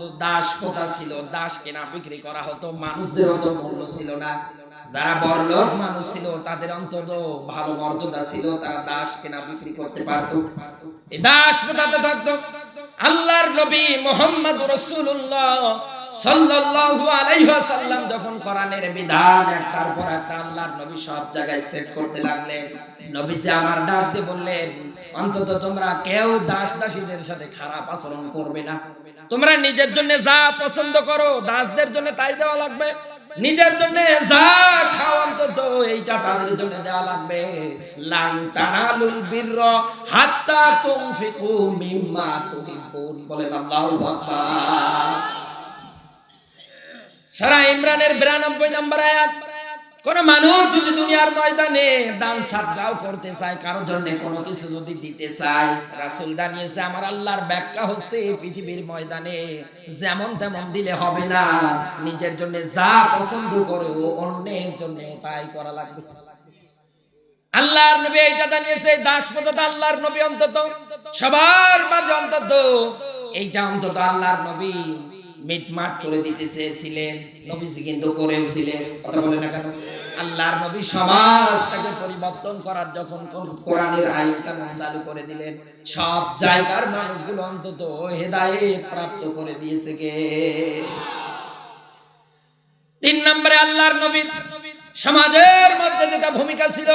অন্তত দাস প্রথা ছিল, দাস কেনা বিক্রি করা হতো, মানুষদের অত মূল্য ছিল না। যারা বড়লোক মানুষ ছিল, তাদের অন্তত ভালো মর্যাদা ছিল, তারা দাস কেনা বিক্রি করতে পারতো। এই দাস প্রথাতে থাকতো। আল্লাহর নবী মোহাম্মদ রসুল্লাহ সাল্লাল্লাহু আলাইহি ওয়াসাল্লাম যখন কোরআনের বিধান একটার পর একটা আল্লাহর নবী সব জায়গায় সেট করতে লাগলেন। নবীজি আমার ডাক দিয়ে বললেন, অন্তত তোমরা কেউ দাস দাসীদের সাথে খারাপ আচরণ করবে না। তোমরা নিজের জন্য যা পছন্দ করো, দাসদের জন্য তাই দেওয়া লাগবে। নিজের জন্য যা খাও, অন্তত এইটা তাদের জন্য দেওয়া লাগবে। লাং তানালুল বীর হাত্তা তুনফিকু মিম্মা তুহিব্বুন। বলেন আল্লাহু আকবার। সারা ইমরানের 92 নম্বর আয়াত। কোন মানুষ যদি দুনিয়ার ময়দানে দান সাদগাও করতে চায় কারোর জন্য কোনো কিছু যদি দিতে চায়, রাসূল জানিয়েছে, আমার আল্লাহর ব্যাখ্যা হচ্ছে পৃথিবীর ময়দানে যেমন তেমন দিলে হবে না। নিজের জন্য যা পছন্দ করে ও অন্যের জন্য তাই করা লাগবে। আল্লাহর নবী এইটা জানিয়েছে, দাস পদটা আল্লাহর নবী অন্তত সবার মাঝে অন্তত এইটা অন্তত আল্লাহর নবী মিটমাট করে দিতে চেয়েছিলেন নবীজি কিন্তু করেও ছিলেন। কথা বলে না কেন? আল্লাহর নবী সমাজটাকে পরিবর্তন করার যখন কোরআনের আইন কানুন চালু করে দিলেন, সব জায়গার মানুষগুলো অন্তত হেদায়েত প্রাপ্ত করে দিয়েছে কে? তিন নম্বরে আল্লাহর নবী, সমাজের মধ্যে যেটা ভূমিকা ছিল,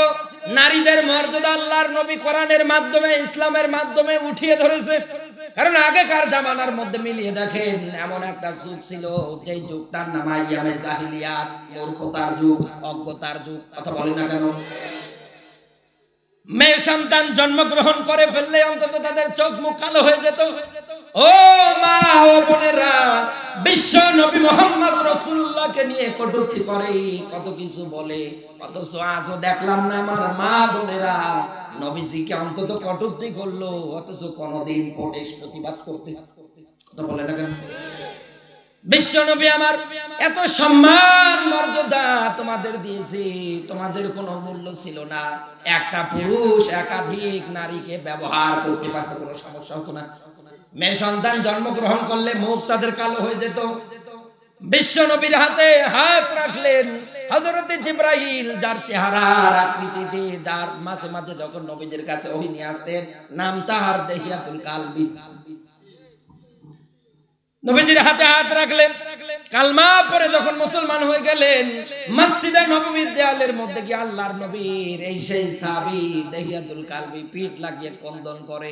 নারীদের মর্যাদা আল্লাহর নবী কোরআনের মাধ্যমে, ইসলামের মাধ্যমে উঠিয়ে ধরেছে। কারণ আগেকার জামানার মধ্যে মিলিয়ে দেখেন, এমন একটা যুগ ছিল, যেই যুগটার নাম আইয়ামে জাহিলিয়াত, মূর্খতার যুগ, অজ্ঞতার যুগ, কথা বলি না কেন? মেয়ে সন্তান জন্মগ্রহণ করে ফেললে অন্তত তাদের চোখ মুখ কালো হয়ে যেত। ও মা ও বোনেরা, বিশ্ব নবী মোহাম্মদ রসুল্লাহকে নিয়ে করে, কত কিছু বলে আজও দেখলাম না আমার মা বোনেরা, নবীজিকে অন্তত করল, অথচ প্রতিবাদ করতে বলে না কেন? আমার এত সম্মান, মর্যাদা তোমাদের দিয়েছে, তোমাদের কোনো মূল্য ছিল না। একটা পুরুষ একাধিক নারীকে ব্যবহার করতে পারতো, কোনো সমস্যা হতো না। মেয়ে সন্তান জন্মগ্রহণ করলে মুখ তাদের কালো হয়ে যেত। বিশ্ব নবীর হাতে হাত রাখলেন হযরতে জিব্রাইল, যার চেহারার আকৃতিতে যার মাঝে মাঝে যখন নবীদের কাছে ওহী নিয়ে আসতেন, নাম তাহার দেহিয়াতুল কালবি। নবীজির হাতে হাত রাখলেন, কালমা পরে যখন মুসলমান হয়ে গেলেন, মসজিদে নববীর দেয়ালের মধ্যে গিয়ে আল্লাহর নবীর এই সেই সাহাবী দেহিয়াতুল কালবি, পিঠ লাগিয়ে কন্দন করে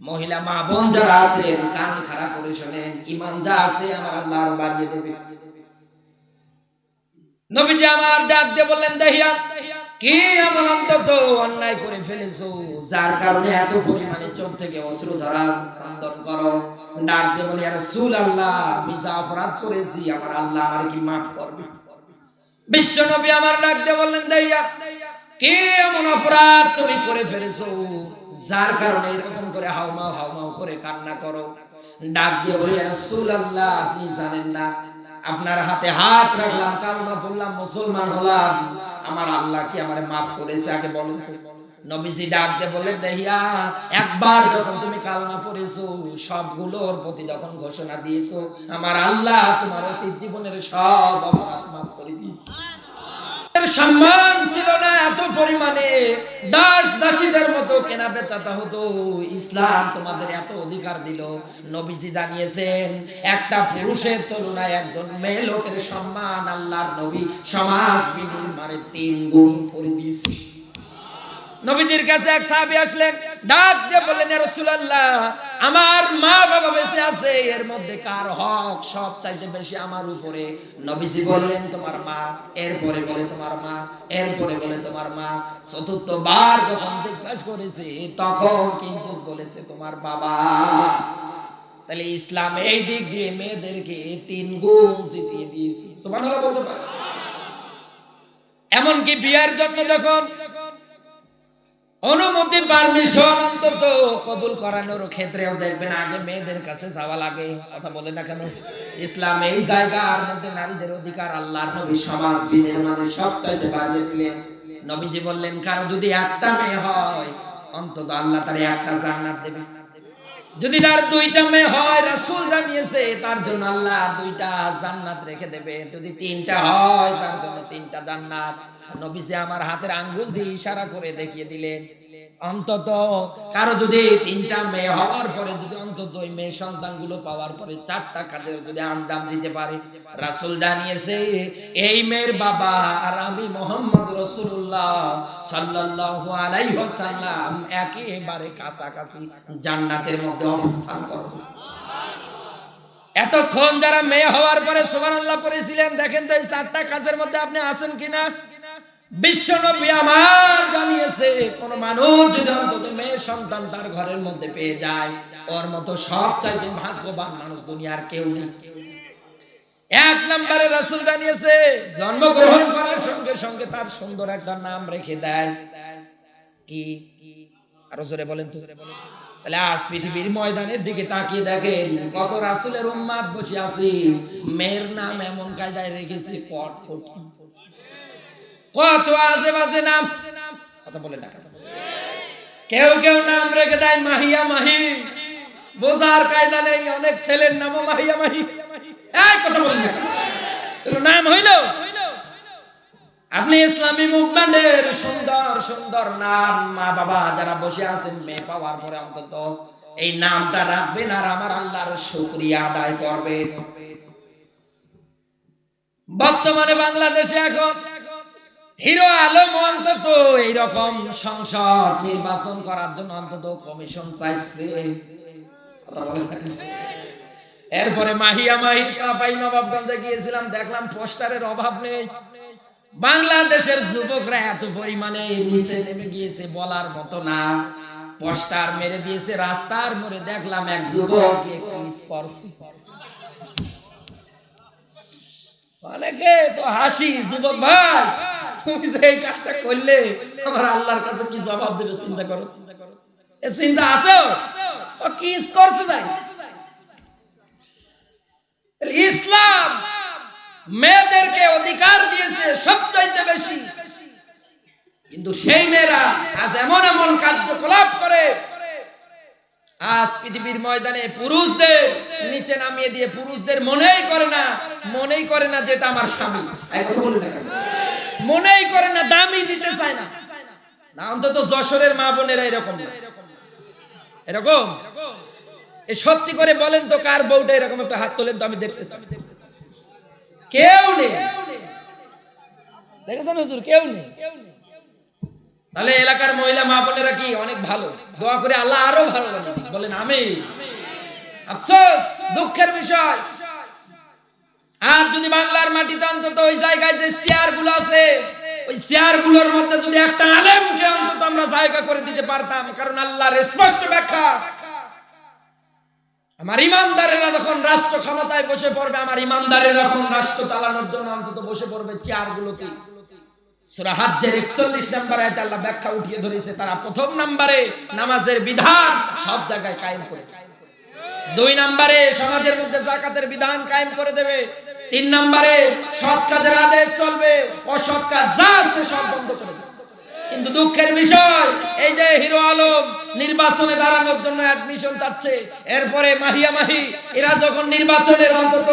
মহিলা মা বোন যারা আছেন কান খাড়া করে শোনেন, ইমান যা আছে আমার আল্লাহ আরও বাড়িয়ে দেবে। নবীজি আমার ডাক দিয়ে বললেন দেহিয়া কি এমন অন্তত অন্যায় করে ফেলেছো, যার কারণে এত পরিমাণে চোখ থেকে অশ্রু ধরা খন্দন করো? ডাক দিয়ে বলি রাসূল আল্লাহ আমি যা অপরাধ করেছি, আমার আল্লাহ আমার কি মাফ করবে? বিশ্ব নবী আমার ডাক দিয়ে বললেন দেহিয়া কি এমন অপরাধ তুমি করে ফেলেছো যার কারণে এরকম করে হাউমাও হাউমাও করে কান্না করো। ডাক দিয়ে বলি রাসূলুল্লাহ, আপনি জানেন না। আপনার হাতে হাত রাখলাম, কালমা পড়লাম, মুসলমান হলাম। আমার আল্লাহ কি আমারে maaf করেছে, আগে বলেন নবীজি ডাক দিয়ে বলে দেহিয়া, একবার যখন তুমি কালমা পড়েছো সবগুলোর প্রতি যখন ঘোষণা দিয়েছ, আমার আল্লাহ তোমার অতীত জীবনের সব অপরাধ মাফ করে দিয়েছে। সম্মান না এত পরিমাণে দাস দাসীদের মতো কেনা বেচাতা হতো। ইসলাম তোমাদের এত অধিকার দিল। নবীজি জানিয়েছেন, একটা পুরুষের তুলনায় একজন মেয়ে লোকের সম্মান আল্লাহর নবী সমাজ বিনির্মাণে তিন গুণ করে দিয়েছে নবীজির কাছে এক সাহাবী আসলেন ডাক দিয়ে বললেন রাসূলুল্লাহ, আমার মা বাবা বেঁচে আছে, এর মধ্যে কার হক? সব চাইতে বেশি আমার উপরে। নবীজি বললেন, তোমার মা। এরপরে বলে, তোমার মা। এরপরে বলে, তোমার মা। চতুর্থ বার যখন জিজ্ঞাসা করেছে, তখন কিন্তু বলেছে, তোমার বাবা। তাহলে ইসলাম এই দিক দিয়ে মেয়েদেরকে তিন গুণ জিতিয়ে দিয়েছে। এমনকি বিয়ের জন্য যখন অনুমতি পারমিশন অন্তত কবুল করানোর ক্ষেত্রেও দেখবেন আগে মেয়েদের কাছে যাওয়া লাগে। কথা বলে না কেন? ইসলাম এই জায়গার মধ্যে নারীদের অধিকার আল্লাহ, নবী, সমাজ, দিনের মানে সব চাইতে বাড়িয়ে দিলেন। নবীজি বললেন, কারও যদি একটা মেয়ে হয়, অন্তত আল্লাহ তার একটা জান্নাত দেবে। যদি তার দুইটা মেয়ে হয়, রাসুল জানিয়েছে, তার জন্য আল্লাহ দুইটা জান্নাত রেখে দেবে। যদি তিনটা হয়, তার জন্য তিনটা জান্নাত। নবীজি আমার হাতের আঙ্গুল দিয়ে ইশারা করে দেখিয়ে দিলেন। অন্তত কারও যদি তিনটা মেয়ে হওয়ার পরে, যদি অন্তত ওই মেয়ে সন্তানগুলো পাওয়ার পরে চারটা কাজের যদি আন্দাম দিতে পারে, রাসূল জানিয়েছে, এই মেয়ের বাবা আর আমি মোহাম্মদ রসুল্লাহ সাল্লাল্লাহু আলাইহি ওয়াসাল্লাম একেবারে কাছাকাছি জান্নাতের মধ্যে অবস্থান করব এতক্ষণ যারা মেয়ে হওয়ার পরে সুবহানাল্লাহ পড়েছিলেন, দেখেন তো এই চারটা কাজের মধ্যে আপনি আছেন কিনা? বিশ্বনবী আমার জানিয়েছে, কোন মানুষ যদি অন্তত মেয়ে সন্তান তার ঘরের মধ্যে পেয়ে যায়, ওর মতো সব চাইতে ভাগ্যবান মানুষ দুনিয়ার কেউ নেই। এক নম্বরে জানিয়েছে, জন্মগ্রহণ করার সঙ্গে সঙ্গে তার সুন্দর একটা নাম রেখে দেয়। কি? আরও জোরে বলেন তো। তাহলে আজ পৃথিবীর ময়দানের দিকে তাকিয়ে দেখেন, কত রাসূলের উম্মাদ বসে আছে। মেয়ের নাম এমন কায়দায় রেখেছে পট কঠিন কত আজে বাজে নাম? কথা বলে না কেউ কেউ নাম রেখে দেয় মাহিয়া মাহি। বোঝার কায়দা নেই, অনেক ছেলের নামও মাহিয়া মাহি। এই কথা বলেন নাম হইল? আপনি ইসলামী মুভমেন্টের সুন্দর সুন্দর নাম, মা বাবা যারা বসে আছেন, মেয়ে পাওয়ার পরে অন্তত এই নামটা রাখবেন আর আমার আল্লাহর শুকরিয়া আদায় করবেন। বর্তমানে বাংলাদেশে এখন হিরো আলম অন্তত এইরকম সংসদ নির্বাচন করার জন্য অন্তত কমিশন চাইছে? এরপরে মাহিয়া মাহি কাপাই নবাবগঞ্জে গিয়েছিলাম, দেখলাম পোস্টারের অভাব নেই। বাংলাদেশের যুবকরা এত পরিমাণে নিচে নেমে গিয়েছে বলার মতো না। পোস্টার মেরে দিয়েছে, রাস্তার মোড়ে দেখলাম এক যুবক অনেকে তো হাসি, যুবক ভাই। তুমি যে এই কাজটা করলে, আমার আল্লাহর কাছে কি জবাব দেবে চিন্তা করো? চিন্তা আছে ও কিস করছে যাই ইসলাম মেয়েদেরকে অধিকার দিয়েছে সবচাইতে বেশি। কিন্তু সেই মেয়েরা আজ এমন এমন কার্যকলাপ করে, আজ পৃথিবীর ময়দানে পুরুষদের নিচে নামিয়ে দিয়ে পুরুষদের মনেই করে না, মনেই করে না যেটা আমার স্বামী। এই কথা বলি না? মনেই করে না, দামই দিতে চায় না। না, অন্তত যশোরের মা বোনেরা এরকম এরকম? এ সত্যি করে বলেন তো, কার বউটা এরকম একটা হাত তোলেন তো আমি দেখতে চাই। কেউ নেই। দেখেছেন হুজুর? কেউ নেই। তাহলে এলাকার মহিলা মা বোনেরা কি অনেক ভালো? দোয়া করে আল্লাহ আরও ভালো বলেন আমি আফসোস, দুঃখের বিষয়। আর যদি বাংলার মাটিতে অন্তত ওই জায়গায় যে চেয়ারগুলো আছে, ওই চেয়ারগুলোর মধ্যে যদি একটা আলেমকে অন্তত আমরা জায়গা করে দিতে পারতাম, কারণ আল্লাহর স্পষ্ট ব্যাখ্যা। আমার ইমানদারেরা যখন রাষ্ট্র ক্ষমতায় বসে পড়বে, আমার ইমানদারেরা যখন রাষ্ট্র চালানোর জন্য অন্তত বসে পড়বে চেয়ার গুলোতে সূরা হাজ্জের 41 নম্বর আয়াতে আল্লাহ ব্যাখ্যা উঠিয়ে ধরেছে, তারা প্রথম নম্বরে নামাজের বিধান সব জায়গায় কায়েম করে দুই নম্বরে সমাজের মধ্যে জাকাতের বিধান কায়েম করে দেবে। তিন নম্বরে, সৎ কাজের আদেশ চলবে, অসৎ কাজ যা আছে সব বন্ধ করে দেবে। কিন্তু দুঃখের বিষয়, এই যে হিরো আলম নির্বাচনে দাঁড়ানোর জন্য অ্যাডমিশন চাচ্ছে, এরপরে মাহিয়া মাহি এরা যখন নির্বাচনের অন্তত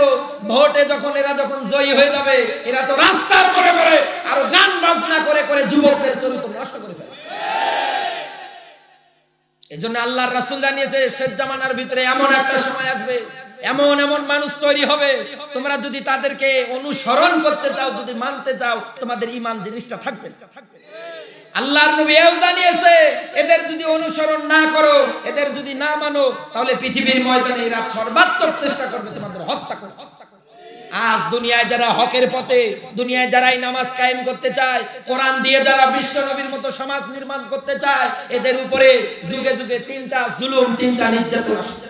ভোটে যখন, এরা যখন জয়ী হয়ে যাবে, এরা তো রাস্তার পরে পরে আরও গান বাজনা করে করে যুবকদের চরিত্র নষ্ট করে ফেলে এই জন্য আল্লাহর রাসূল জানিয়েছে শেষ জামানার ভিতরে এমন একটা সময় আসবে এমন এমন মানুষ তৈরি হবে। তোমরা যদি তাদেরকে অনুসরণ করতে চাও, যদি মানতে চাও, তোমাদের ইমান জিনিসটা থাকবে। আল্লাহর নবী এও জানিয়েছে, এদের যদি অনুসরণ না করো, এদের যদি না মানো, তাহলে পৃথিবীর ময়দানে এরা সর্বাত্মক চেষ্টা করবে তোমাদের হত্যা করবে আজ দুনিয়ায় যারা হকের পথে, দুনিয়ায় যারাই নামাজ কায়েম করতে চায়, কোরআন দিয়ে যারা বিশ্ব নবীর মতো সমাজ নির্মাণ করতে চায়, এদের উপরে যুগে যুগে তিনটা জুলুম, তিনটা নির্যাতন আসছে।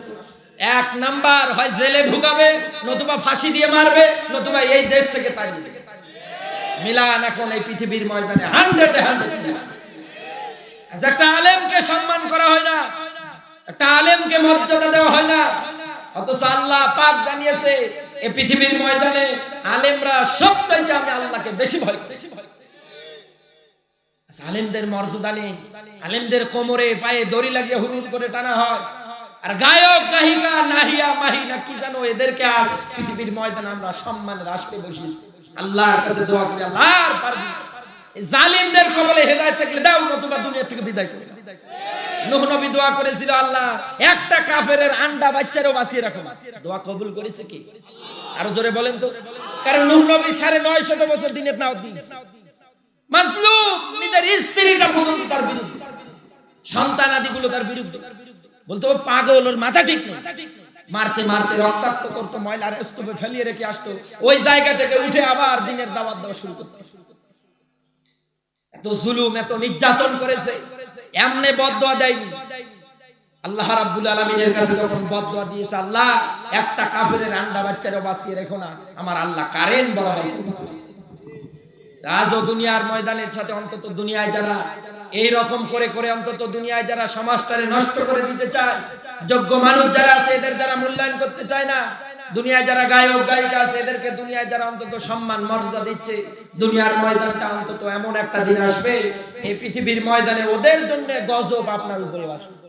এক নাম্বার হয় জেলে ঢুকাবে নতুবা ফাঁসি দিয়ে মারবে নতুবা এই দেশ থেকে তাড়িয়ে দেবে মিলান এখন এই পৃথিবীর ময়দানে হান্ড্রেড হান্ড্রেড একটা আলেমকে সম্মান করা হয় না একটা আলেমকে মর্যাদা দেওয়া হয় না। অথচ আল্লাহ পাক জানিয়েছে এই পৃথিবীর ময়দানে আলেমরা সবচাইতে আমি আল্লাহকে বেশি ভয় করি। আচ্ছা, আলেমদের মর্যাদা নেই আলেমদের কোমরে পায়ে দড়ি লাগিয়ে হুরুর করে টানা হয়। আর গায়ক, গায়িকা, নাহিয়া, মাহিনা, কি জানো এদেরকে আজ পৃথিবীর ময়দানে আমরা সম্মানের আসতে বসিয়েছি। আল্লাহর কাছে দোয়া করি, আল্লাহর পারবি। জালিমদের কবলে হেদায়েত থাকলে দাও, নতুবা দুনিয়া থেকে বিদায় করে। নূহ নবী দোয়া করেছিল আল্লাহ, একটা কাফেরের আন্ডা বাচ্চারও বাঁচিয়ে রাখো। দোয়া কবুল করেছে কি? আরও জোরে বলেন তো। কারণ নূহ নবী সাড়ে নয় শত বছর দিনের নাও দিয়েছে। মাজলুম, নিজের স্ত্রীটা পর্যন্ত তার বিরুদ্ধে। সন্তান আদিগুলো তার বিরুদ্ধে। বলতো পাগল ওর মাথা ঠিক নেই। মারতে মারতে রক্তাক্ত করতো ময়লার স্তূপে ফেলিয়ে রেখে আসতো। ওই জায়গা থেকে উঠে আবার দিনের দাওয়াত দেওয়া শুরু করতো। এত জুলুম এত নির্যাতন করেছে। এমনে বদদোয়া দেয়নি। আল্লাহ রাব্বুল আলামিনের কাছে যখন বদদোয়া দিয়েছে আল্লাহ একটা কাফেরের আন্ডা বাচ্চারও বাঁচিয়ে রেখো না। আমার আল্লাহ কারেন্ট বরাবর করেছে। আজও দুনিয়ার ময়দানের সাথে অন্তত দুনিয়ায় যারা এই রকম করে করে অন্তত দুনিয়ায় যারা সমাজটারে নষ্ট করে দিতে চায়, যোগ্য মানুষ যারা আছে এদের যারা মূল্যায়ন করতে চায় না, দুনিয়ায় যারা গায়ক, গায়িকা আছে এদেরকে দুনিয়ায় যারা অন্তত সম্মান, মর্যাদা দিচ্ছে, দুনিয়ার ময়দানটা অন্তত এমন একটা দিন আসবে, এই পৃথিবীর ময়দানে ওদের জন্য গজব আপনার উপরে আসবে